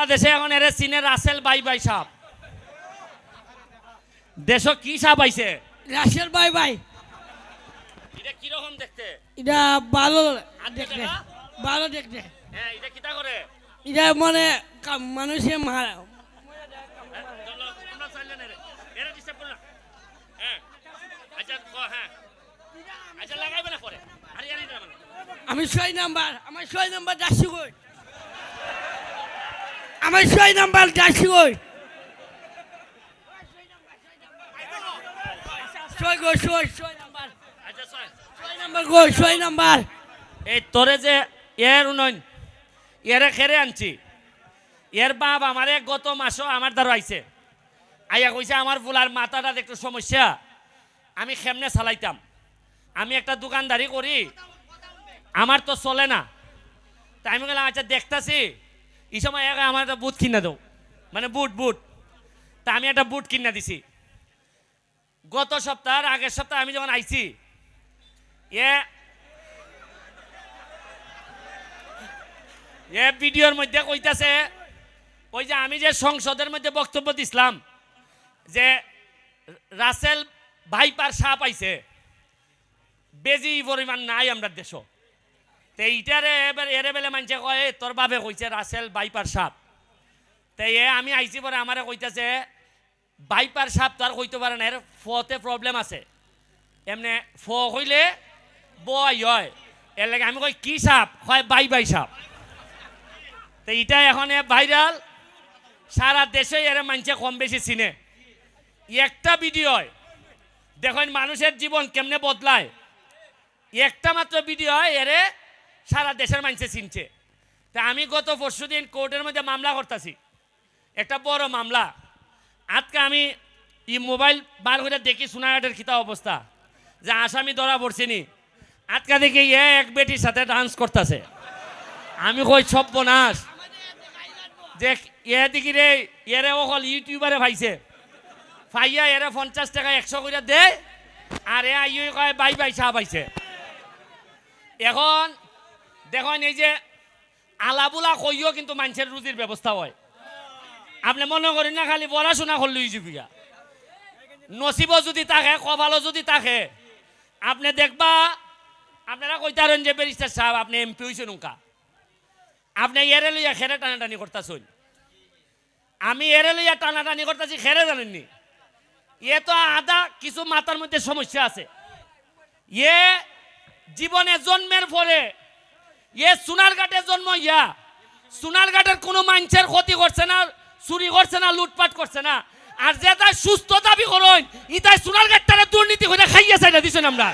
বাংলাদেশে এখন এর চীনে রাসেল বাই বাই সাপ। দেশ কি সাপ আইছে? Rashel bye bye. এটা কীরকম দেখতে? এটা ভালো দেখতে ভালো দেখতে। হ্যাঁ এটা কিতা করে? এটা মানে কা- মানুষে মারা হ্যাঁ। হ্যাঁ। আচ্ছা, ক, হ্যাঁ। আচ্ছা। আমি ছয় নাম্বার আমার ছয় নাম্বার দাসি কই আমার ছয় নাম্বার দাসি কই? ছয় নাম্বার। এই তোরে যে এর খেরে আনছি। এর বাপ আমারে গত মাসও আমার আইয়া কইছে, আমার ফুলার সমস্যা। আমি খেমনে চালাইতাম। আমি একটা দোকানদারি করি। আমার তো চলে না। তাই আমি গেলাম আচ্ছা দেখতাছি। এই সময় এক আমার একটা বুট কিনে দাও। মানে বুট বুট তা আমি একটা বুট কিনে দিছি। গত সপ্তাহ আগের সপ্তাহ আমি যখন আইছি, এ এ ভিডিওর মধ্যে কইতাছে, ওই যে আমি যে সংসদের মধ্যে বক্তব্য দিছিলাম, যে রাসেল ভাইপার সাপ আইছে, বেজি পরিমাণ নাই আমরা দেশ। তে ইটারে এবার এরে বেলে মানছে কয় "এ, তোর বাবে কইছে রাসেল বাইপার সাপ। তে এ আমি আইছি পরে আমারে কইতাছে বাইপার সাপ তো আর কইতে পারে না এর ফতে প্রবলেম আছে। এমনি ফ হইলে বয় হয়। এর লাগে আমি কই কি সাপ? হয় বাই বাই সাপ। তো এটা এখন ভাইরাল সারা দেশে এর মানছে কম বেশি চিনে। একটা ভিডিও দেখেন মানুষের জীবন কেমনে বদলায়। একটা মাত্র ভিডিও এরে সারা দেশের মানুষে চিনছে। তা আমি গত পরশু দিন কোর্টের মধ্যে মামলা করতেছি। একটা বড় মামলা। আজকে আমি ই মোবাইল বার করে দেখি সোনাঘাটের খিতা অবস্থা। যে আসামি ধরা পড়ছিনি। আজকে দেখি এ এক বেটির সাথে ডান্স করতেছে। আমি কই সব বনাস দেখ, এ দেখি রে, এরে অকল ইউটিউবারে ভাইছে। ফাইয়া এরে পঞ্চাশ টাকা একশো করে দে। আর এ আইও কয়, বাই বাই, চা পাইছে। এখন দেখুন, এই যে আলাবুলা কইও কিন্তু মানুষের রুজির ব্যবস্থা হয়। আপনি মনে করেন না, খালি পড়াশোনা করলেই জীবিকা। নসিব যদি থাকে, কপালও যদি থাকে, আপনি দেখবা, আপনারা কইতারেন যে ব্যারিস্টার সাহেব, আপনি এমপি হয়েছেন নৌকা আপনি এরে লইয়া খেরে টানাটানি করতেছেন। আমি এরে লইয়া টানাটানি করতেছি, খেরে জানেননি। এ তো আদা, কিছু মাথার মধ্যে সমস্যা আছে। এ জীবনে জন্মের পরে এ সোনারঘাটে জন্ম ইয়া। সোনারঘাটের কোনো মানুষের ক্ষতি করছে না, চুরি করছে না, লুটপাট করছে না। আর যে তাই সুস্থ দাবি করুন, ই তাই সোনারঘাটটারে দুর্নীতি করে খাইয়া চাইটা দিছেন আমরা।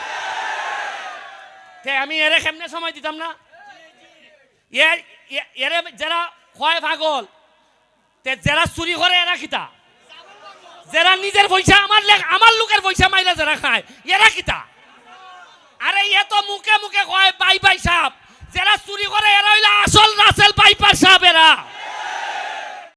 তে আমি এরে কেমনে সময় দিতাম না? এর এরে যারা হয় পাগল, তে যারা চুরি করে এরা কিতা? যারা নিজের পয়সা, আমার আমার লোকের পয়সা মাইলা যারা খায়, এরা কিতা? আরে এ তো মুখে মুখে কয়, বাই বাই সাপ। যারা চুরি করে এরা হইল আসল রাসেল পাইপার সাহেবেরা।